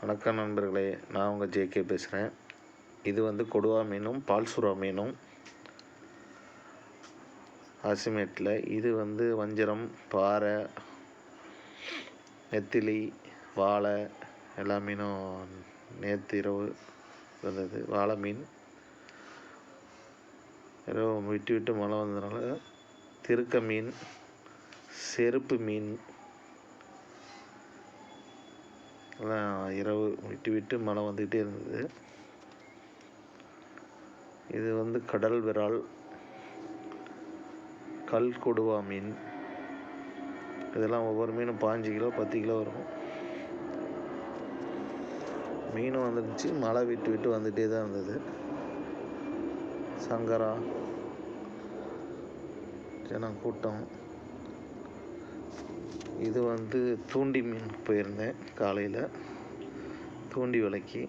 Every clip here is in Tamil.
வணக்கம் நண்பர்களே நான் உங்கள் ஜேகே பேசுகிறேன் இது வந்து கொடுவா மீனும் பால் சுறா மீனும். அசிமேட்டில் இது வந்து வஞ்சரம் பாறை நெத்திலி வாழை எல்லா மீனும் நேற்று இரவு வந்தது. வாழை மீன். இரவு விட்டு விட்டு மழை வந்ததுனால திருக்க மீன் செருப்பு மீன் இரவு விட்டு விட்டு மழை வந்துக்கிட்டே இருந்தது. இது வந்து கடல் விரால் கல் கொடுவா மீன். இதெல்லாம் ஒவ்வொரு மீனும் பாஞ்சு கிலோ பத்து கிலோ வரும். மீனும் வந்துருச்சு மழை விட்டு விட்டு வந்துகிட்டே தான் இருந்தது. சங்கரா ஜனம் கூட்டம் இது வந்து தூண்டி மீன் போயிருந்தேன் காலையில். தூண்டி விலைக்கு.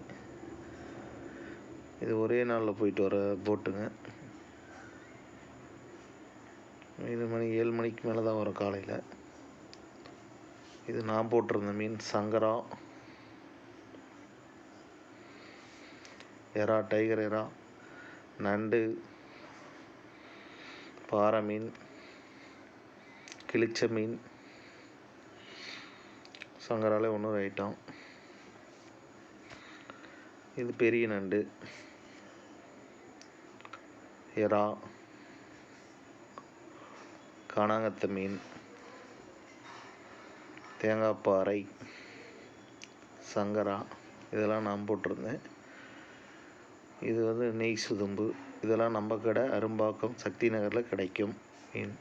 இது ஒரே நாளில் போயிட்டு வர போட்டுங்க. இது மணி ஏழு மணிக்கு மேலே தான் வரும் காலையில். இது நான் போட்டிருந்த மீன் சங்கரா. எறா டைகர் எறா நண்டு பாறை மீன் கிளிச்ச மீன் சங்கராலே ஒன்று ஐட்டம் இது பெரிய நண்டு. எறா. காணாங்கத்தை மீன். தேங்காய் பாறை. சங்கரா. இதெல்லாம் நான் போட்டிருந்தேன். இது வந்து நெய் சுதும்பு. இதெல்லாம் நம்ம கடை அரும்பாக்கம் சக்தி நகரில் கிடைக்கும் மீன்.